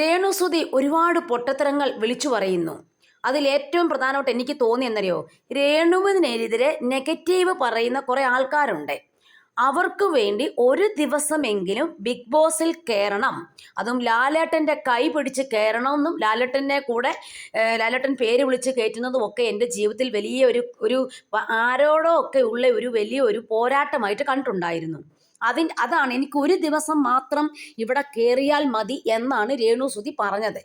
രേണുസുതി ഒരുപാട് പൊട്ടത്തരങ്ങൾ വിളിച്ചു പറയുന്നു. അതിൽ ഏറ്റവും പ്രധാനമായിട്ട് എനിക്ക് തോന്നി തോന്നിയെന്നറിയോ രേണുവിനെതിരെ നെഗറ്റീവ് പറയുന്ന കുറേ ആൾക്കാരുണ്ട്. അവർക്ക് വേണ്ടി ഒരു ദിവസമെങ്കിലും ബിഗ് ബോസിൽ കയറണം. അതും ലാലേട്ടന്റെ കൈ പിടിച്ച് കയറണമെന്നും ലാലേട്ടനെ കൂടെ ലാലേട്ടൻ പേര് വിളിച്ച് കയറ്റുന്നതും ഒക്കെ എന്റെ ജീവിതത്തിൽ വലിയ ഒരു ഒരു ആരോടോ ഒക്കെ ഉള്ള ഒരു വലിയ ഒരു പോരാട്ടമായിട്ട് കണ്ടിട്ടുണ്ടായിരുന്നു. അതിൻ അതാണ് എനിക്ക് ഒരു ദിവസം മാത്രം ഇവിടെ കയറിയാൽ മതി എന്നാണ് രേണുസുതി പറഞ്ഞത്.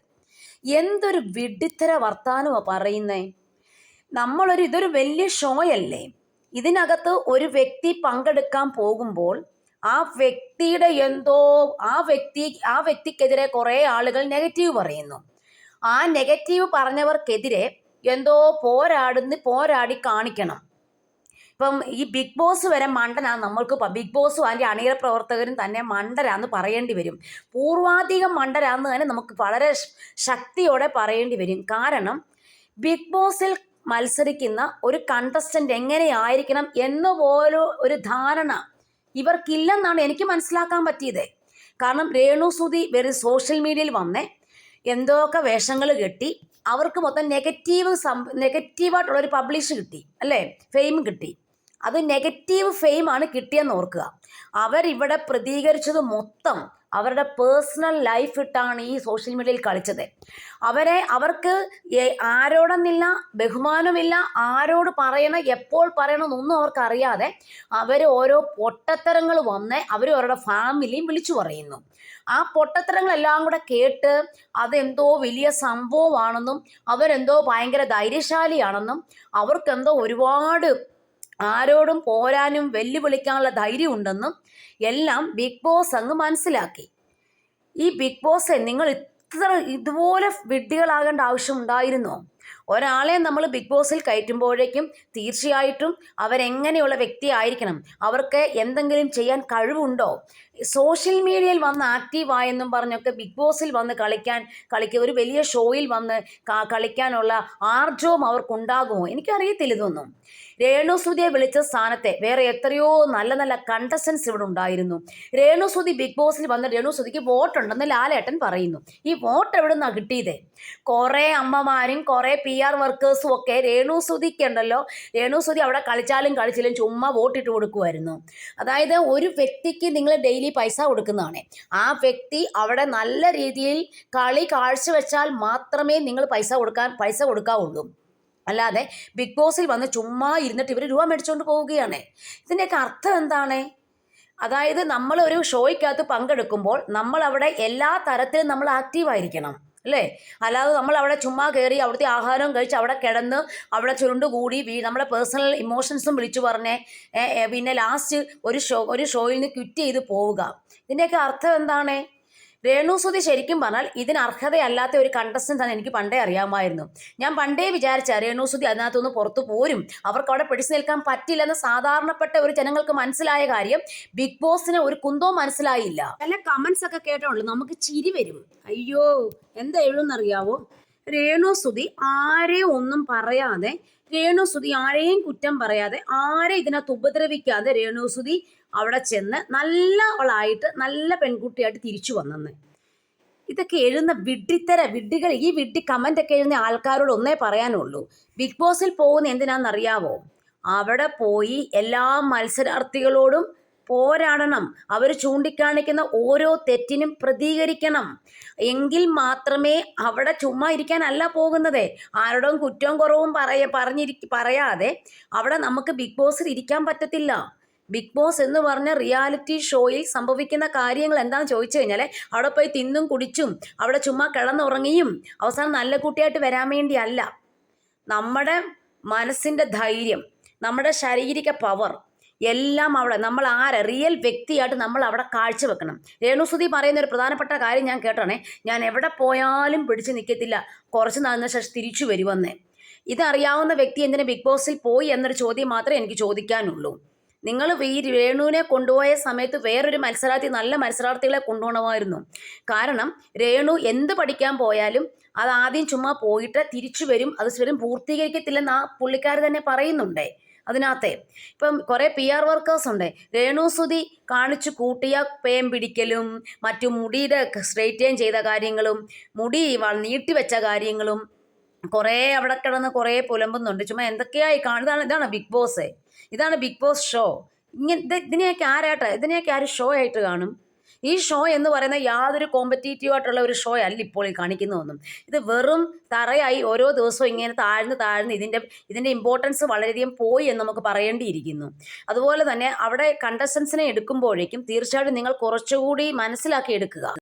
എന്തൊരു വിഡിത്തര വർത്താനമാണ് പറയുന്നേ. നമ്മളൊരു ഇതൊരു വലിയ ഷോയല്ലേ. ഇതിനകത്ത് ഒരു വ്യക്തി പങ്കെടുക്കാൻ പോകുമ്പോൾ ആ വ്യക്തിയുടെ എന്തോ ആ വ്യക്തി ആ വ്യക്തിക്കെതിരെ കുറേ ആളുകൾ നെഗറ്റീവ് പറയുന്നു. ആ നെഗറ്റീവ് പറഞ്ഞവർക്കെതിരെ എന്തോ പോരാടുന്ന് പോരാടി കാണിക്കണം. ഇപ്പം ഈ ബിഗ് ബോസ് വരെ മണ്ടനാണ് നമ്മൾക്ക് ബിഗ് ബോസും അതിന്റെ അണിയറ പ്രവർത്തകരും തന്നെ മണ്ടരാന്ന് പറയേണ്ടി വരും. പൂർവാധികം മണ്ടരാന്ന് തന്നെ നമുക്ക് വളരെ ശക്തിയോടെ പറയേണ്ടി വരും. കാരണം ബിഗ് ബോസിൽ മത്സരിക്കുന്ന ഒരു കണ്ടസ്റ്റന്റ് എങ്ങനെയായിരിക്കണം എന്ന് പോലും ഒരു ധാരണ ഇവർക്കില്ലെന്നാണ് എനിക്ക് മനസ്സിലാക്കാൻ പറ്റിയത്. കാരണം രേണു സുധി വെറും സോഷ്യൽ മീഡിയയിൽ വന്നേ എന്തൊക്കെ വേഷങ്ങൾ കെട്ടി അവർക്ക് മൊത്തം നെഗറ്റീവ് സം നെഗറ്റീവായിട്ടുള്ള ഒരു പബ്ലിഷ് കിട്ടി അല്ലേ? ഫെയിം കിട്ടി. അത് നെഗറ്റീവ് ഫെയിം ആണ് കിട്ടിയെന്ന് ഓർക്കുക. അവരിവിടെ പ്രതികരിച്ചത് മൊത്തം അവരുടെ പേഴ്സണൽ ലൈഫ് ഇട്ടാണ് ഈ സോഷ്യൽ മീഡിയയിൽ കളിച്ചത്. അവരെ അവർക്ക് ആരോടെന്നില്ല ബഹുമാനമില്ല ആരോട് പറയണം എപ്പോൾ പറയണം ഒന്നും അവർക്ക് അവർ ഓരോ പൊട്ടത്തരങ്ങൾ വന്ന് അവർ അവരുടെ ഫാമിലിയും വിളിച്ചു പറയുന്നു. ആ പൊട്ടത്തരങ്ങളെല്ലാം കൂടെ കേട്ട് അതെന്തോ വലിയ സംഭവമാണെന്നും അവരെന്തോ ഭയങ്കര ധൈര്യശാലിയാണെന്നും അവർക്കെന്തോ ഒരുപാട് ആരോടും പോരാനും വെല്ലുവിളിക്കാനുള്ള ധൈര്യം ഉണ്ടെന്നും എല്ലാം ബിഗ് ബോസ് അങ്ങ് മനസ്സിലാക്കി. ഈ ബിഗ് ബോസ് നിങ്ങൾ ഇത്ര ഇതുപോലെ വിഡ്ഢികളാകേണ്ട ആവശ്യം ഉണ്ടായിരുന്നോ? ഒരാളെ നമ്മൾ ബിഗ് ബോസിൽ കയറ്റുമ്പോഴേക്കും തീർച്ചയായിട്ടും അവരെങ്ങനെയുള്ള വ്യക്തിയായിരിക്കണം? അവർക്ക് എന്തെങ്കിലും ചെയ്യാൻ കഴിവുണ്ടോ? സോഷ്യൽ മീഡിയയിൽ വന്ന് ആക്റ്റീവായെന്നും പറഞ്ഞൊക്കെ ബിഗ് ബോസിൽ വന്ന് കളിക്കാൻ കളിക്കുക ഒരു വലിയ ഷോയിൽ വന്ന് കളിക്കാനുള്ള ആർജവും അവർക്കുണ്ടാകുമോ? എനിക്കറിയത്തില്ല ഇതൊന്നും. രേണുസുതിയെ വിളിച്ച സ്ഥാനത്തെ വേറെ എത്രയോ നല്ല നല്ല കണ്ടസ്റ്റൻസ് ഇവിടെ ഉണ്ടായിരുന്നു. രേണുസുതി ബിഗ് ബോസിൽ വന്ന രേണുസുതിക്ക് വോട്ടുണ്ടെന്ന് ലാലേട്ടൻ പറയുന്നു. ഈ വോട്ട് എവിടെ നിന്നാണ് കിട്ടിയത്? കുറേ അമ്മമാരും കുറേ പി ആർ വർക്കേഴ്സും ഒക്കെ രേണുസുതിക്ക് ഉണ്ടല്ലോ. രേണുസുതി അവിടെ കളിച്ചാലും കളിച്ചാലും ചുമ്മാ വോട്ടിട്ട് കൊടുക്കുമായിരുന്നു അതായത് ഒരു വ്യക്തിക്ക് നിങ്ങൾ ഡെയിലി പൈസ കൊടുക്കുന്നതാണ്. ആ വ്യക്തി അവിടെ നല്ല രീതിയിൽ കളി കാഴ്ചവെച്ചാൽ മാത്രമേ നിങ്ങൾ പൈസ കൊടുക്കാൻ പൈസ കൊടുക്കാവുള്ളൂ. അല്ലാതെ ബിഗ് ബോസിൽ വന്ന് ചുമ്മാ ഇരുന്നിട്ട് ഇവർ രൂപ മേടിച്ചുകൊണ്ട് പോവുകയാണ്. ഇതിന്റെയൊക്കെ അർത്ഥം എന്താണ്? അതായത് നമ്മളൊരു ഷോയ്ക്കകത്ത് പങ്കെടുക്കുമ്പോൾ നമ്മൾ അവിടെ എല്ലാ തരത്തിലും നമ്മൾ ആക്റ്റീവായിരിക്കണം അല്ലേ? അല്ലാതെ നമ്മൾ അവിടെ ചുമ്മാ കയറി അവിടുത്തെ ആഹാരം കഴിച്ച് അവിടെ കിടന്ന് അവിടെ ചുരുണ്ടുകൂടി നമ്മുടെ പേഴ്സണൽ ഇമോഷൻസും വിളിച്ചു പറഞ്ഞ് പിന്നെ ലാസ്റ്റ് ഒരു ഷോ ഒരു ഷോയിൽ നിന്ന് ക്വിറ്റ് ചെയ്ത് പോവുക. ഇതിന്റെയൊക്കെ അർത്ഥം എന്താണ്? രേണുസുതി ശരിക്കും പറഞ്ഞാൽ ഇതിന് അർഹതയല്ലാത്ത ഒരു കണ്ടസ്റ്റന്റ് ആണ് എനിക്ക് പണ്ടേ അറിയാമായിരുന്നു. ഞാൻ പണ്ടേ വിചാരിച്ച രേണുസുതി അതിനകത്തുനിന്ന് പുറത്തു പോരും. അവർക്ക് അവിടെ പിടിച്ചു നിൽക്കാൻ പറ്റില്ലെന്ന് സാധാരണപ്പെട്ട ഒരു ജനങ്ങൾക്ക് മനസ്സിലായ കാര്യം ബിഗ് ബോസിന് ഒരു കുന്തോ മനസ്സിലായില്ല. നല്ല കമന്റ്സ് ഒക്കെ കേട്ടോളൂ. നമുക്ക് ചിരി വരും. അയ്യോ എന്താ എഴുതുന്നറിയാവോ? രേണുസുതി ആരെ ഒന്നും പറയാതെ രേണുസുതി ആരെയും കുറ്റം പറയാതെ ആരെ ഇതിനകത്ത് ഉപദ്രവിക്കാതെ രേണുസുതി അവിടെ ചെന്ന് നല്ലവളായിട്ട് നല്ല പെൺകുട്ടിയായിട്ട് തിരിച്ചു വന്നെന്ന്. ഇതൊക്കെ എഴുന്ന വിഡ്ഢിത്തര വിഡ്ഢികൾ ഈ വിഡ്ഢി കമന്റ് ഒക്കെ എഴുതുന്ന ആൾക്കാരോട് ഒന്നേ പറയാനുള്ളൂ. ബിഗ് ബോസിൽ പോകുന്ന എന്തിനാണെന്നറിയാവോ? അവിടെ പോയി എല്ലാ മത്സരാർത്ഥികളോടും പോരാടണം. അവർ ചൂണ്ടിക്കാണിക്കുന്ന ഓരോ തെറ്റിനും പ്രതികരിക്കണം. എങ്കിൽ മാത്രമേ അവിടെ ചുമ്മാ ഇരിക്കാനല്ല പോകുന്നത്. ആരുടെ കുറ്റവും കുറവും പറയ പറഞ്ഞിരി പറയാതെ അവിടെ നമുക്ക് ബിഗ് ബോസിൽ ഇരിക്കാൻ പറ്റത്തില്ല. ബിഗ് ബോസ് എന്ന് പറഞ്ഞ റിയാലിറ്റി ഷോയിൽ സംഭവിക്കുന്ന കാര്യങ്ങൾ എന്താണെന്ന് ചോദിച്ചു കഴിഞ്ഞാൽ അവിടെ പോയി തിന്നും കുടിച്ചും അവിടെ ചുമ്മാ കിടന്നുറങ്ങിയും അവസാനം നല്ല കുട്ടിയായിട്ട് വരാൻ വേണ്ടിയല്ല. നമ്മുടെ മനസ്സിന്റെ ധൈര്യം നമ്മുടെ ശാരീരിക പവർ എല്ലാം അവിടെ നമ്മൾ ആരെ? റിയൽ വ്യക്തിയായിട്ട് നമ്മൾ അവിടെ കാഴ്ചവെക്കണം രേണുസുതി പറയുന്ന ഒരു പ്രധാനപ്പെട്ട കാര്യം ഞാൻ കേട്ടോണേ. ഞാൻ എവിടെ പോയാലും പിടിച്ചു നിൽക്കത്തില്ല കുറച്ച് നാളിന് ശേഷം തിരിച്ചു വരുവന്നേ ഇതറിയാവുന്ന വ്യക്തി എന്തിനു ബിഗ് ബോസിൽ പോയി എന്നൊരു ചോദ്യം മാത്രമേ എനിക്ക് ചോദിക്കാനുള്ളൂ. നിങ്ങൾ ഈ രേണുവിനെ കൊണ്ടുപോയ സമയത്ത് വേറൊരു മത്സരാർത്ഥി നല്ല മത്സരാർത്ഥികളെ കൊണ്ടുപോകണമായിരുന്നു. കാരണം രേണു എന്ത് പഠിക്കാൻ പോയാലും അത് ആദ്യം ചുമ്മാ പോയിട്ട് തിരിച്ചു വരും. അത് സ്വരം പൂർത്തീകരിക്കത്തില്ലെന്ന് ആ പുള്ളിക്കാർ തന്നെ പറയുന്നുണ്ട്. അതിനകത്തെ. ഇപ്പം കുറേ പി ആർ വർക്കേഴ്സ് ഉണ്ട്. രേണുസുതി കാണിച്ചു കൂട്ടിയ പേം പിടിക്കലും മറ്റു മുടിയുടെ സ്ട്രെയിറ്റൈൻ ചെയ്ത കാര്യങ്ങളും മുടി നീട്ടി വെച്ച കാര്യങ്ങളും കുറേ അവിടെ കിടന്ന് കുറേ പുലമ്പുന്നുണ്ട്. ചുമ്മാ എന്തൊക്കെയായി കാണുന്നതാണ് ഇതാണ് ബിഗ് ബോസ് ഇതാണ് ബിഗ് ബോസ് ഷോ ഇങ്ങനെ ഇത് ഇതിനെയൊക്കെ ആരായിട്ട് ഇതിനെയൊക്കെ ആര് ഷോ ആയിട്ട് കാണും? ഈ ഷോ എന്ന് പറയുന്ന യാതൊരു കോമ്പറ്റീറ്റീവ് ആയിട്ടുള്ള ഒരു ഷോ അല്ല ഇപ്പോൾ ഈ കാണിക്കുന്നതൊന്നും. ഇത് വെറും തറയായി ഓരോ ദിവസവും ഇങ്ങനെ താഴ്ന്ന് താഴ്ന്ന് ഇതിന്റെ ഇതിന്റെ ഇമ്പോർട്ടൻസ് വളരെയധികം പോയി എന്ന് നമുക്ക് പറയേണ്ടിയിരിക്കുന്നു. അതുപോലെ തന്നെ അവിടെ കണ്ടസ്റ്റൻസിനെ എടുക്കുമ്പോഴേക്കും തീർച്ചയായിട്ടും നിങ്ങൾ കുറച്ചുകൂടി മനസ്സിലാക്കി എടുക്കുക